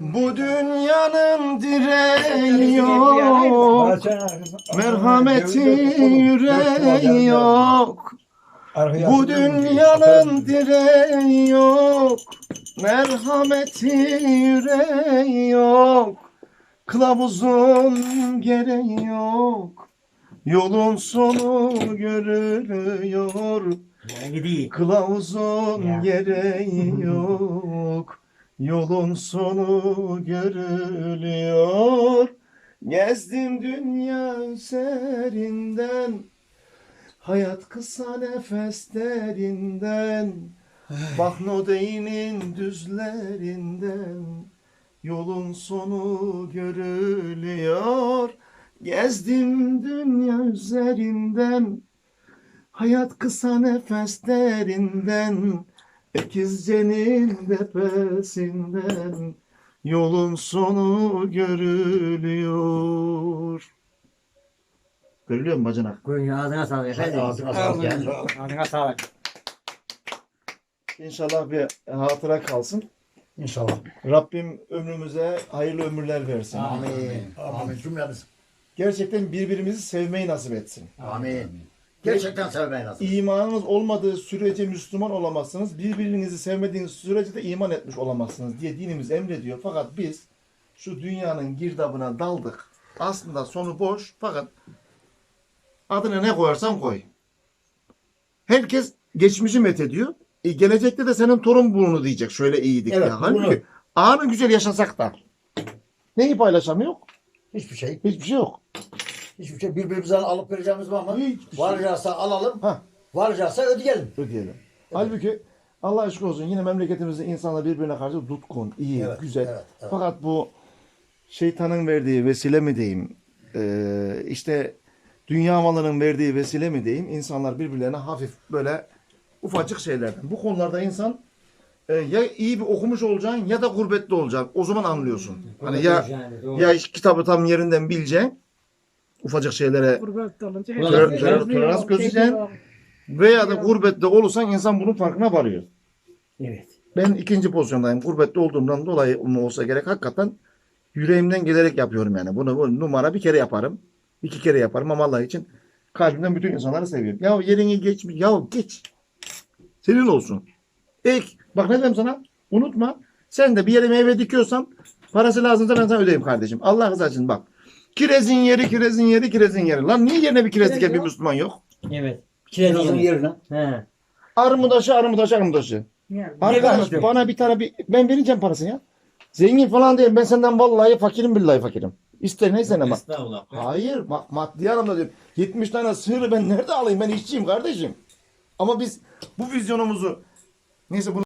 Bu dünyanın direği yok. Merhameti yüreği yok. Bu dünyanın direği yok. Merhameti yüreği yok. Kılavuzun gereği yok. Yolun sonu görülüyor. Kılavuzun gereği yok. Yolun sonu görülüyor. Gezdim dünya üzerinden. Hayat kısa nefes derinden. Bahnodeyn'in düzlerinden. Yolun sonu görülüyor. Gezdim dünya üzerinden. Hayat kısa nefes derinden. Ekizcenin tepesinden. Yolun sonu görülüyor. Görülüyor mu bacanak? Koyun ağzına sağlık efendim. Ağzına sağlık. Ağzına sağlık. İnşallah bir hatıra kalsın. İnşallah. Rabbim ömrümüze hayırlı ömürler versin. Amin. Amin. Cümlemiz. Gerçekten birbirimizi sevmeyi nasip etsin. Amin. Gerçekten sevmeyi nasıl? İmanınız olmadığı sürece Müslüman olamazsınız. Birbirinizi sevmediğiniz sürece de iman etmiş olamazsınız diye dinimiz emrediyor. Fakat biz şu dünyanın girdabına daldık. Aslında sonu boş fakat adını ne koyarsan koy. Herkes geçmişi methediyor. E, gelecekte de senin torun bunu diyecek. Şöyle iyiydik Evet, ya. Halbuki bunu. anı güzel yaşasak da. Neyi paylaşamıyor? Hiçbir şey. Hiçbir şey yok. Hiçbir şey. Birbirimizden alıp vereceğimiz var mı? Hiçbir şey. Varacaksa alalım. Hah. Varacaksa ödeyelim. ödeyelim. Halbuki Allah aşkına olsun yine memleketimizde insanlar birbirine karşı tutkun, iyi, Evet, güzel. evet, evet. Fakat bu şeytanın verdiği vesile mi diyeyim, eee, işte dünya malının verdiği vesile mi diyeyim, insanlar birbirlerine hafif böyle ufacık şeylerden. Bu konularda insan e, ya iyi bir okumuş olacaksın ya da gurbetli olacaksın. O zaman anlıyorsun. Hani ya Yani, doğru. ya kitabı tam yerinden bileceksin. Ufacık şeylere tolerans şey göstereceksin. diyor. veya da gurbette olursan insan bunun farkına varıyor. Evet. Ben ikinci pozisyondayım. Gurbette olduğumdan dolayı mı olsa gerek hakikaten yüreğimden gelerek yapıyorum yani. Bunu, bunu numara bir kere yaparım. iki kere yaparım ama Allah için kalbimden bütün insanları seviyorum. Ya yerini geç. Ya geç. Senin olsun. Ek. Bak ne dedim sana? Unutma. Sen de bir yere meyve dikiyorsan parası lazımsa ben sana ödeyeyim kardeşim. Allah rızası için bak. Kirezin yeri, kirezin yeri, kirezin yeri. Lan niye yerine bir kirez diken bir Müslüman yok? Evet. Kirazın Kirazın yerine. He. Armudaşı, armudaşı, armudaşı. Yani. Arkadaş bana bir tane bir ben vereceğim parasını ya. Zengin falan değil. Ben senden vallahi fakirim billahi fakirim. İster neyse ama. Estağfurullah. Hayır bak maddi anlamda diyorum. 70 tane sığırı ben nerede alayım? Ben işçiyim kardeşim. Ama biz bu vizyonumuzu neyse bunu